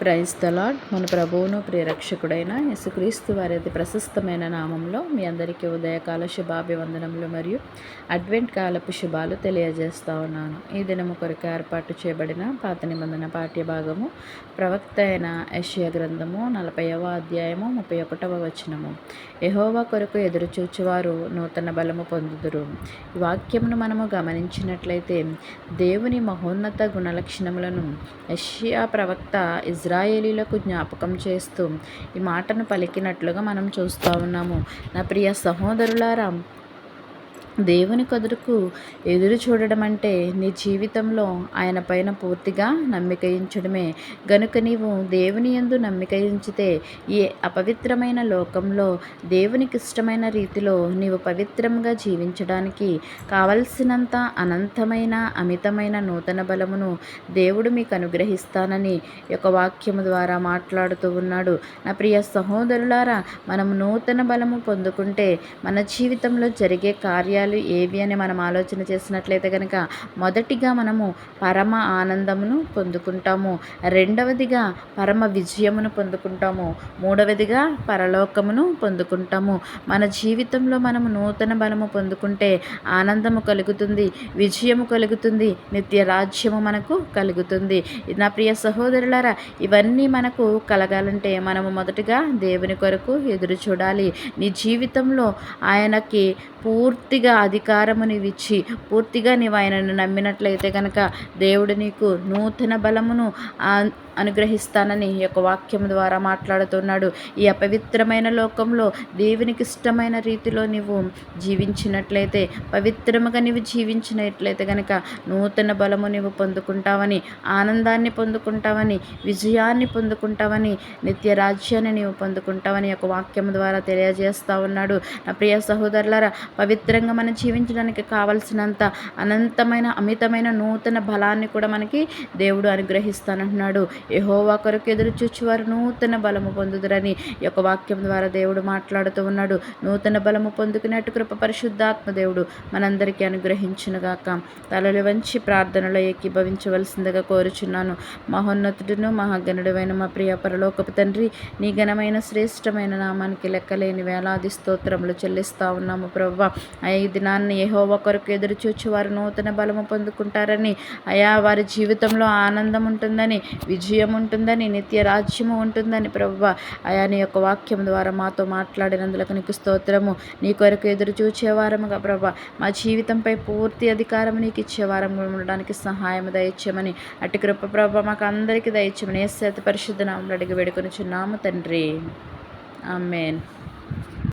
Praise తలాడ్ మన ప్రభువును ప్రియరక్షకుడైన యేసుక్రీస్తు వారి అతి ప్రశస్తమైన నామంలో మీ అందరికీ ఉదయకాల శుభాభివందనములు మరియు అడ్వెంట్ కాలపు శుభాలు తెలియజేస్తా ఉన్నాను. ఈ దినము కొరకు ఏర్పాటు చేయబడిన పాత నిబంధన పాఠ్య భాగము ప్రవక్త అయిన యషియా గ్రంథము నలభైవ అధ్యాయము ముప్పై ఒకటవ వచనము. యహోవా కొరకు ఎదురుచూచువారు నూతన బలము పొందుదురు. వాక్యమును మనము గమనించినట్లయితే దేవుని మహోన్నత గుణలక్షణములను యషియా ప్రవక్త ఇజ్ ఇజ్రాయేలీలకు జ్ఞాపకం చేస్తూ ఈ మాటను పలికినట్లుగా మనం చూస్తూ ఉన్నాము. నా ప్రియ సహోదరులారా దేవుని కదురుకు ఎదురు చూడడం అంటే నీ జీవితంలో ఆయన పైన పూర్తిగా నమ్మికయించడమే గనుక నీవు దేవుని ఎందు నమ్మికయించితే ఈ అపవిత్రమైన లోకంలో దేవునికి ఇష్టమైన రీతిలో నీవు పవిత్రంగా జీవించడానికి కావలసినంత అనంతమైన అమితమైన నూతన బలమును దేవుడు మీకు అనుగ్రహిస్తానని యొక్క వాక్యము ద్వారా మాట్లాడుతూ ఉన్నాడు. నా ప్రియ సహోదరులారా మనం నూతన బలము పొందుకుంటే మన జీవితంలో జరిగే కార్యాలు విషయాలు ఏవి అని మనం ఆలోచన చేసినట్లయితే కనుక మొదటిగా మనము పరమ ఆనందమును పొందుకుంటాము. రెండవదిగా పరమ విజయమును పొందుకుంటాము. మూడవదిగా పరలోకమును పొందుకుంటాము. మన జీవితంలో మనము నూతన బలము పొందుకుంటే ఆనందము కలుగుతుంది విజయము కలుగుతుంది నిత్య రాజ్యము మనకు కలుగుతుంది. నా ప్రియ సహోదరులారా ఇవన్నీ మనకు కలగాలంటే మనము మొదటగా దేవుని కొరకు ఎదురు చూడాలి. నీ జీవితంలో ఆయనకి పూర్తిగా అధికారమునివిచ్చి పూర్తిగా నీవు ఆయనను నమ్మినట్లయితే కనుక దేవుడు నీకు నూతన బలమును అనుగ్రహిస్తానని ఈ యొక్క వాక్యం ద్వారా మాట్లాడుతున్నాడు. ఈ అపవిత్రమైన లోకంలో దేవునికి ఇష్టమైన రీతిలో నీవు జీవించినట్లయితే పవిత్రముగా నీవు జీవించినట్లయితే కనుక నూతన బలము నీవు పొందుకుంటావని ఆనందాన్ని పొందుకుంటావని విజయాన్ని పొందుకుంటావని నిత్య రాజ్యాన్ని నీవు పొందుకుంటావని యొక్క వాక్యం ద్వారా తెలియజేస్తూ ఉన్నాడు. నా ప్రియ సహోదరులారా పవిత్రంగా మనం జీవించడానికి కావలసినంత అనంతమైన అమితమైన నూతన బలాన్ని కూడా మనకి దేవుడు అనుగ్రహిస్తానంటున్నాడు. యహోవా కొరకు ఎదురు చూచువారు నూతన బలము పొందుదురని యొక్క వాక్యం ద్వారా దేవుడు మాట్లాడుతూ ఉన్నాడు. నూతన బలము పొందుకునేట్టు కృప పరిశుద్ధాత్మ దేవుడు మనందరికీ అనుగ్రహించునుగాక. తలలు వంచి ప్రార్థనలో ఏకీభవించవలసిందిగా కోరుచున్నాను. మహోన్నతుడును మహాగణుడువైన మా ప్రియ పరలోకపు తండ్రి నీ ఘనమైన శ్రేష్టమైన నామానికి లెక్కలేని వేలాది స్తోత్రములు చెల్లిస్తా ఉన్నాము ప్రవ్వ అయ్యా దినాన్ని ఏహోవ కొరకు ఎదురు వారు నూతన బలము పొందుకుంటారని. అయా వారి జీవితంలో ఆనందం ఉంటుందని విజయం ఉంటుందని నిత్య రాజ్యము ఉంటుందని ప్రభు అయా నీ యొక్క వాక్యం ద్వారా మాతో మాట్లాడినందులకు నీకు స్తోత్రము. నీ కొరకు ఎదురు చూచేవారముగా ప్రభా మా జీవితంపై పూర్తి అధికారం నీకు ఇచ్చేవారము ఉండడానికి సహాయం దయచేయమని. అటు కృప ప్రభ మాకు అందరికీ దయచేయమని. ఏ పరిశుద్ధ నామలు అడిగి వేడుకొని చున్నాము తండ్రి. ఆమెన్.